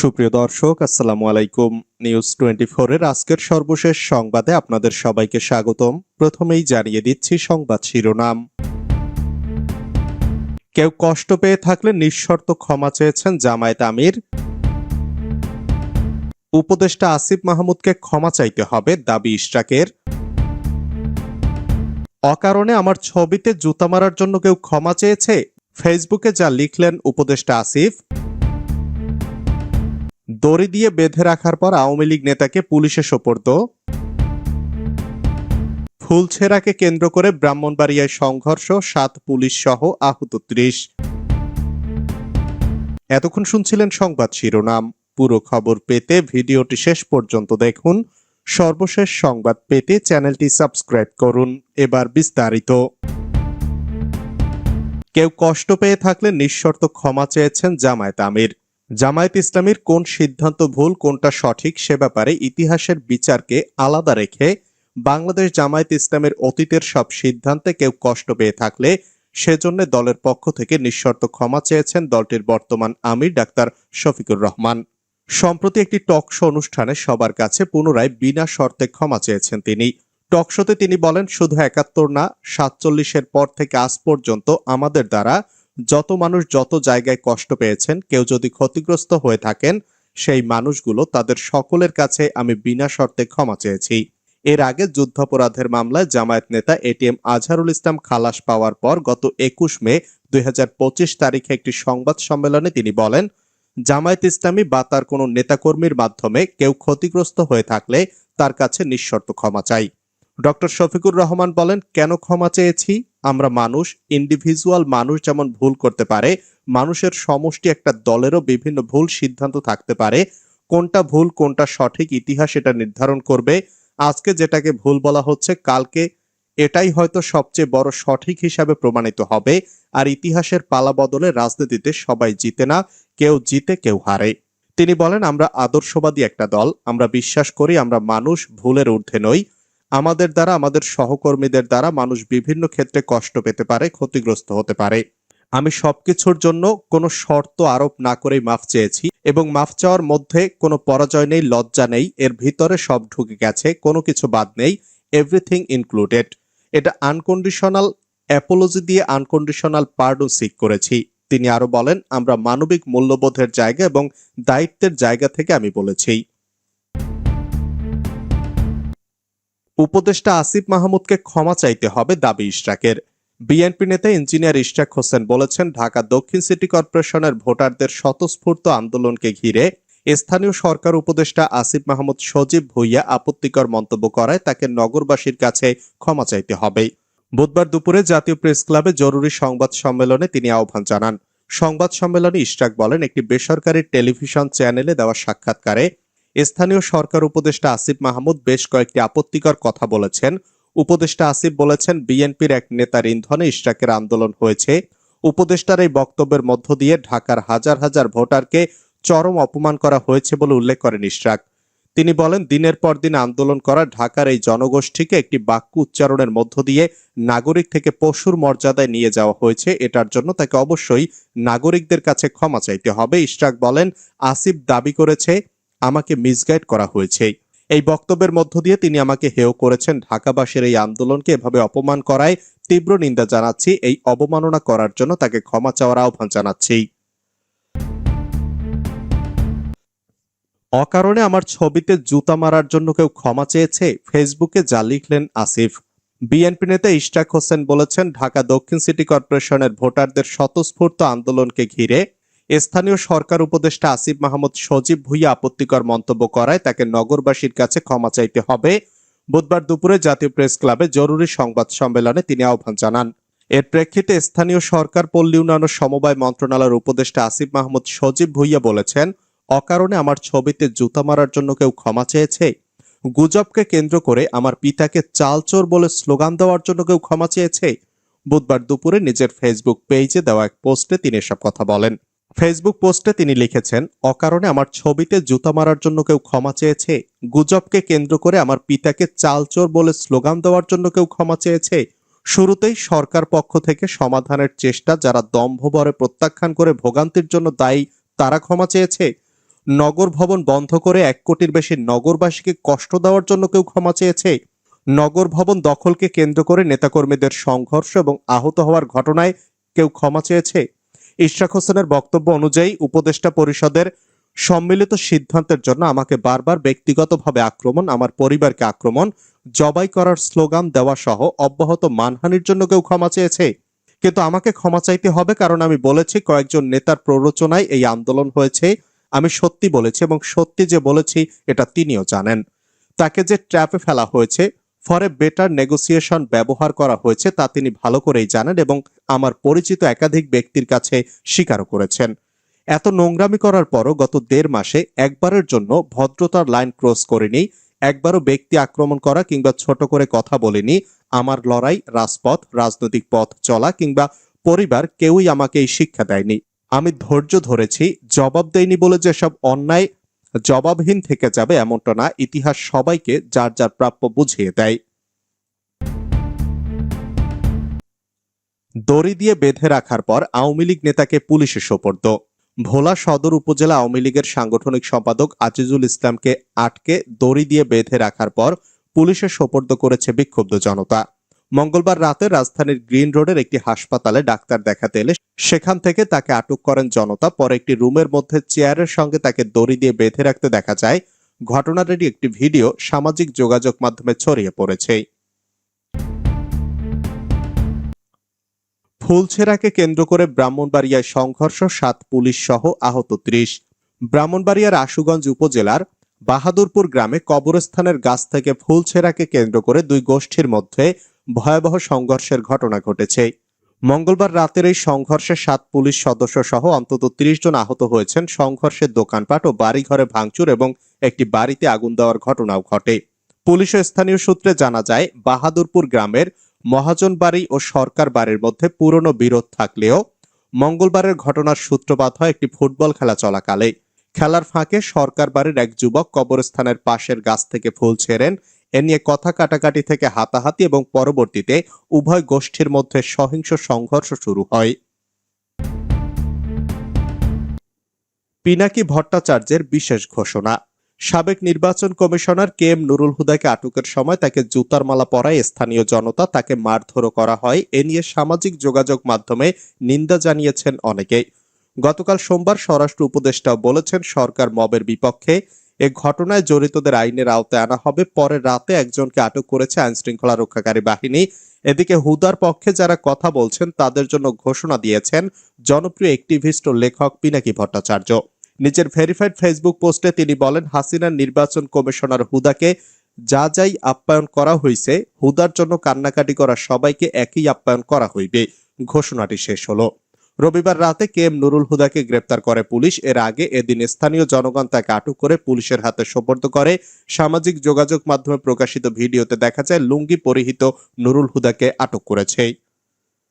সুপ্রিয় দর্শক, আসসালামু আলাইকুম। নিউজ টোয়েন্টি এর আজকের সর্বশেষ সংবাদে আপনাদের সবাইকে স্বাগতম। প্রথমেই জানিয়ে দিচ্ছি সংবাদ শিরোনাম। কেউ কষ্ট পেয়ে থাকলে নিঃশর্ত ক্ষমা চেয়েছেন জামায়াত আমির। উপদেষ্টা আসিফ মাহমুদকে ক্ষমা চাইতে হবে দাবি ইশরাকের। অকারণে আমার ছবিতে জুতা মারার জন্য কেউ ক্ষমা চেয়েছে? ফেসবুকে যা লিখলেন উপদেষ্টা আসিফ। দড়ি দিয়ে বেঁধে রাখার পর আওয়ামী লীগ নেতাকে পুলিশে সোপর্দ। ফুলছেরাকে কেন্দ্র করে ব্রাহ্মণবাড়িয়ায় সংঘর্ষ, সাত পুলিশ সহ আহত ত্রিশ। এতক্ষণ শুনছিলেন সংবাদ শিরোনাম। পুরো খবর পেতে ভিডিওটি শেষ পর্যন্ত দেখুন। সর্বশেষ সংবাদ পেতে চ্যানেলটি সাবস্ক্রাইব করুন। এবার বিস্তারিত। কেউ কষ্ট পেয়ে থাকলে নিঃশর্ত ক্ষমা চেয়েছেন জামায়াত আমির। জামায়াত ইসলামীর কোন সিদ্ধান্ত ভুল, কোনটা সঠিক সে ব্যাপারে ইতিহাসের বিচারকে আলাদা রেখে বাংলাদেশ জামায়াত ইসলামের অতীতের সব সিদ্ধান্তে কেউ কষ্ট পেয়ে থাকলে সেজন্য দলের পক্ষ থেকে নিঃশর্ত ক্ষমা চেয়েছেন দলটির বর্তমান আমির ডাক্তার শফিকুর রহমান। সম্প্রতি একটি টক শো অনুষ্ঠানে সবার কাছে পুনরায় বিনা শর্তে ক্ষমা চেয়েছেন তিনি। টক শোতে তিনি বলেন, শুধু একাত্তর না, সাতচল্লিশের পর থেকে আজ পর্যন্ত আমাদের দ্বারা যত মানুষ যত জায়গায় কষ্ট পেয়েছেন, কেউ যদি ক্ষতিগ্রস্ত হয়ে থাকেন, সেই মানুষগুলো তাদের সকলের কাছে আমি বিনা শর্তে ক্ষমা চেয়েছি। এর আগে যুদ্ধাপরাধের মামলায় জামায়াত নেতা এটিএম আজহারুল ইসলাম খালাস পাওয়ার পর গত একুশ মে দুই হাজার পঁচিশ তারিখে একটি সংবাদ সম্মেলনে তিনি বলেন, জামায়াত ইসলামী বা তার কোনো নেতাকর্মীর মাধ্যমে কেউ ক্ষতিগ্রস্ত হয়ে থাকলে তার কাছে নিঃশর্ত ক্ষমা চাই। ডক্টর শফিকুর রহমান বলেন, কেন ক্ষমা চেয়েছি? আমরা মানুষ ইন্ডিভিজুয়াল মানুষ যেমন ভুল করতে পারে, মানুষের সমষ্টি একটা দলেরও বিভিন্ন ভুল সিদ্ধান্ত থাকতে পারে। কোনটা ভুল, কোনটা সঠিক ইতিহাস এটা নির্ধারণ করবে। আজকে যেটাকে ভুল বলা হচ্ছে, কালকে এটাই হয়তো সবচেয়ে বড় সঠিক হিসাবে প্রমাণিত হবে। আর ইতিহাসের পালা বদলে রাজনীতিতে সবাই জিতে না, কেউ জিতে, কেউ হারে। তিনি বলেন, আমরা আদর্শবাদী একটা দল, আমরা বিশ্বাস করি, আমরা মানুষ ভুলের ঊর্ধ্বে নই। আমাদের দ্বারা, আমাদের সহকর্মীদের দ্বারা মানুষ বিভিন্ন ক্ষেত্রে কষ্ট পেতে পারে, ক্ষতিগ্রস্ত হতে পারে। আমি সবকিছুর জন্য কোনো শর্ত আরোপ না করেই মাফ চেয়েছি এবং মাফ চাওয়ার মধ্যে কোনো পরাজয় নেই, লজ্জা নেই, এর ভিতরে সব ঢুকে গেছে, কোনো কিছু বাদ নেই এভরিথিং ইনক্লুডেড এটা আনকন্ডিশনাল অ্যাপোলজি দিয়ে আনকন্ডিশনাল পার্ডন সিক করেছি। তিনি আরও বলেন, আমরা মানবিক মূল্যবোধের জায়গা এবং দায়িত্বের জায়গা থেকে আমি বলেছি। উপদেষ্টা আসিফ মাহমুদকে ক্ষমা চাইতে হবে দাবি ইশরাকের। বিএনপি নেতা ইঞ্জিনিয়ার ইশরাক হোসেন বলেছেন, ঢাকা দক্ষিণ সিটি কর্পোরেশনের ভোটারদের স্বতঃস্ফূর্ত আন্দোলনকে ঘিরে স্থানীয় সরকার উপদেষ্টা আসিফ মাহমুদ সজীব ভুইয়া আপত্তিকর মন্তব্য করায় তাকে নগরবাসীর কাছে ক্ষমা চাইতে হবে। বুধবার দুপুরে জাতীয় প্রেস ক্লাবে জরুরি সংবাদ সম্মেলনে তিনি আহ্বান জানান। সংবাদ সম্মেলনে ইশরাক বলেন, একটি বেসরকারি টেলিভিশন চ্যানেলে দেওয়া সাক্ষাৎকারে স্থানীয় সরকার উপদেষ্টা আসিফ মাহমুদ বেশ কয়েকটি আপত্তিকর কথা বলেছেন। উপদেষ্টা আসিফ বলেছেন, বিএনপির এক নেতার ইন্ধনে ইশরাকের আন্দোলন হয়েছে। উপদেষ্টার এই বক্তব্যের মধ্য দিয়ে ঢাকার হাজার হাজার ভোটারকে চরম অপমান করা হয়েছে বলে উল্লেখ করেন ইশরাক। তিনি বলেন, দিনের পর দিন আন্দোলন করা ঢাকার এই জনগোষ্ঠীকে একটি বাক্য উচ্চারণের মধ্য দিয়ে নাগরিক থেকে পশুর মর্যাদায় নিয়ে যাওয়া হয়েছে। এটার জন্য তাকে অবশ্যই নাগরিকদের কাছে ক্ষমা চাইতে হবে। ইশরাক বলেন, আসিফ দাবি করেছে আমাকে মিসগাইড করা হয়েছে। এই বক্তব্যের মধ্য দিয়ে তিনি আমাকে হেয় করেছেন। ঢাকাবাসীর এই আন্দোলনকে এভাবে অপমান করায় তীব্র নিন্দা জানাচ্ছি। এই অবমাননা করার জন্য তাকে ক্ষমা চাওয়ার আহ্বান জানাচ্ছি। অকারণে আমার ছবিতে জুতা মারার জন্য কেউ ক্ষমা চেয়েছে? ফেসবুকে যা লিখলেন আসিফ। বিএনপি নেতা ইশরাক হোসেন বলেছেন, ঢাকা দক্ষিণ সিটি কর্পোরেশনের ভোটারদের স্বতঃস্ফূর্ত আন্দোলনকে ঘিরে স্থানীয় সরকার উপদেষ্টা আসিফ মাহমুদ সজীব ভুইয়া আপত্তিকর মন্তব্য করায় তাকে নগরবাসীর কাছে ক্ষমা চাইতে হবে। বুধবার দুপুরে জাতীয় প্রেস ক্লাবে জরুরি সংবাদ সম্মেলনে তিনি আহ্বান জানান। এর প্রেক্ষিতে স্থানীয় সরকার, পল্লী উন্নয়ন সমবায় মন্ত্রণালয়ের উপদেষ্টা আসিফ মাহমুদ সজীব ভুইয়া বলেছেন, অকারণে আমার ছবিতে জুতা মারার জন্য কেউ ক্ষমা চেয়েছে। গুজবকে কেন্দ্র করে আমার পিতাকে চালচোর বলে স্লোগান দেওয়ার জন্য কেউ ক্ষমা চেয়েছে। বুধবার দুপুরে নিজের ফেসবুক পেজে দেওয়া এক পোস্টে তিনি এসব কথা বলেন। ফেসবুক পোস্টে তিনি লিখেছেন, অকারণে আমার ছবিতে জুতা মারার জন্য কেউ ক্ষমা চেয়েছে? গুজবকে কেন্দ্র করে আমার পিতাকে চালচোর বলে স্লোগান দেওয়ার জন্য কেউ ক্ষমা চেয়েছে? শুরুতেই সরকার পক্ষ থেকে সমাধানের চেষ্টা যারা দম্ভবরে প্রত্যাখ্যান করে ভোগান্তির জন্য দায়ী, তারা ক্ষমা চেয়েছে? নগর ভবন বন্ধ করে এক কোটির বেশি নগরবাসীকে কষ্ট দেওয়ার জন্য কেউ ক্ষমা চেয়েছে? নগর ভবন দখলকে কেন্দ্র করে নেতাকর্মীদের সংঘর্ষ এবং আহত হওয়ার ঘটনায় কেউ ক্ষমা চেয়েছে? ইশরাক হোসেনের বক্তব্য অনুযায়ী উপদেষ্টা পরিষদের সম্মিলিত সিদ্ধান্তের জন্য আমাকে বারবার ব্যক্তিগতভাবে আক্রমণ, আমার পরিবারকে আক্রমণ, জবাই করার স্লোগান দেওয়া সহ অব্যাহত মানহানির জন্য কেউ ক্ষমা চেয়েছে। কিন্তু আমাকে ক্ষমা চাইতে হবে কারণ আমি বলেছি কয়েকজন নেতার প্ররোচনায় এই আন্দোলন হয়েছে, আমি সত্যি বলেছি এবং সত্যি যে বলেছি এটা তিনিও জানেন। তাকে যে ট্র্যাপে ফেলা হয়েছে ফরে বেটার নেগোসিয়েশন ব্যবহার করা হয়েছে তা তিনি ভালো করেই জানেন এবং আমার পরিচিত একাধিক ব্যক্তির কাছে স্বীকারও করেছেন। এত নোংরামি করার পরও গত দেড় মাসে একবারের জন্য ভদ্রতার লাইন ক্রস করেনি, একবারও ব্যক্তি আক্রমণ করা কিংবা ছোট করে কথা বলিনি, আমার লড়াই, রাজপথ, রাজনৈতিক পথ চলা কিংবা পরিবার কেউই আমাকে এই শিক্ষা দেয়নি। আমি ধৈর্য ধরেছি, জবাব দেয়নি বলে যেসব অন্যায় জবাবহীন থেকে যাবে এমনটা না, ইতিহাস সবাইকে যার যার প্রাপ্য বুঝিয়ে দেয়। দড়ি দিয়ে বেঁধে রাখার পর আওয়ামী লীগ নেতাকে পুলিশে সোপর্দ। ভোলা সদর উপজেলা আওয়ামী লীগের সাংগঠনিক সম্পাদক আজিজুল ইসলামকে আটকে দড়ি দিয়ে বেঁধে রাখার পর পুলিশে সোপর্দ করেছে বিক্ষুব্ধ জনতা। মঙ্গলবার রাতে রাজধানীর গ্রিন রোডের একটি হাসপাতালে ডাক্তার দেখাতে এলে সেখান থেকে তাকে আটক করেন জনতা। পরে একটি রুমের মধ্যে চেয়ারের সঙ্গে তাকে দড়ি দিয়ে বেঁধে রাখতে দেখা যায়। ঘটনাটির একটি ভিডিও সামাজিক যোগাযোগ মাধ্যমে ছড়িয়ে পড়েছে। ফুলছেরাকে কেন্দ্র করে ব্রাহ্মণবাড়িয়ায় সংঘর্ষ, সাত পুলিশ সহ আহত ত্রিশ। ব্রাহ্মণবাড়িয়ার আশুগঞ্জ উপজেলার বাহাদুরপুর গ্রামে কবরস্থানের গাছ থেকে ফুলছেরাকে কেন্দ্র করে দুই গোষ্ঠীর মধ্যে ভয়াবহ সংঘর্ষের ঘটনা ঘটেছে। মঙ্গলবার রাতের এই সংঘর্ষে সাত পুলিশ সদস্য সহ অন্তত ত্রিশ জন আহত হয়েছেন। সংঘর্ষের দোকানপাট ও বাড়িঘরে ভাঙচুর এবং একটি বাড়িতে আগুন দেওয়ার ঘটনাও ঘটে। পুলিশ স্থানীয় সূত্রে জানা যায়, বাহাদুরপুর গ্রামের মহাজন বাড়ি ও সরকার বাড়ির মধ্যে পুরনো বিরোধ থাকলেও মঙ্গলবারের ঘটনার সূত্রপাত হয় একটি ফুটবল খেলা চলাকালে। খেলার ফাঁকে সরকার বাড়ির এক যুবক কবরস্থানের পাশের গাছ থেকে ফুল ছেড়েন এ নিয়ে কথা কাটাকাটি থেকে হাতাহাতি এবং পরবর্তীতে উভয় গোষ্ঠীর মধ্যে সহিংস সংঘর্ষ শুরু হয়। পিনাকি ভট্টাচার্যের বিশেষ ঘোষণা। সাবেক নির্বাচন কমিশনার কে এম নুরুল হুদাকে আটকের সময় তাকে জুতার মালা পরায় স্থানীয় জনতা তাকে মারধরও করা হয়। এ নিয়ে সামাজিক যোগাযোগ মাধ্যমে নিন্দা জানিয়েছেন অনেকেই। গতকাল সোমবার স্বরাষ্ট্র উপদেষ্টাও বলেছেন, সরকার মবের বিপক্ষে এ ঘটনায় জড়িতদের আইনের আওতায় আনা হবে। পরে রাতে একজনকে আটক করেছে আইন শৃঙ্খলা রক্ষাকারী বাহিনী। এদিকে হুদার পক্ষে যারা কথা বলছেন, তাদের জন্য ঘোষণা দিয়েছেন জনপ্রিয় একটিভিস্ট ও লেখক পিনাকি ভট্টাচার্য। নিজের ভেরিফাইড ফেসবুক পোস্টে তিনি বলেন, হাসিনার নির্বাচন কমিশনার হুদাকে যা যাই আপ্যায়ন করা হয়েছে হুদার জন্য কান্নাকাটি করা সবাইকে একই আপ্যায়ন করা হইবে। ঘোষণাটি শেষ হলো। রবিবার রাতে কে এম নুরুল হুদাকে গ্রেপ্তার করে পুলিশ। এর আগে এদিন স্থানীয় জনগণ তাকে আটক করে পুলিশের হাতে সোপর্দ করে। সামাজিক যোগাযোগ মাধ্যমে প্রকাশিত ভিডিওতে দেখা যায়, লুঙ্গি পরিহিত নুরুল হুদাকে আটক করেছে।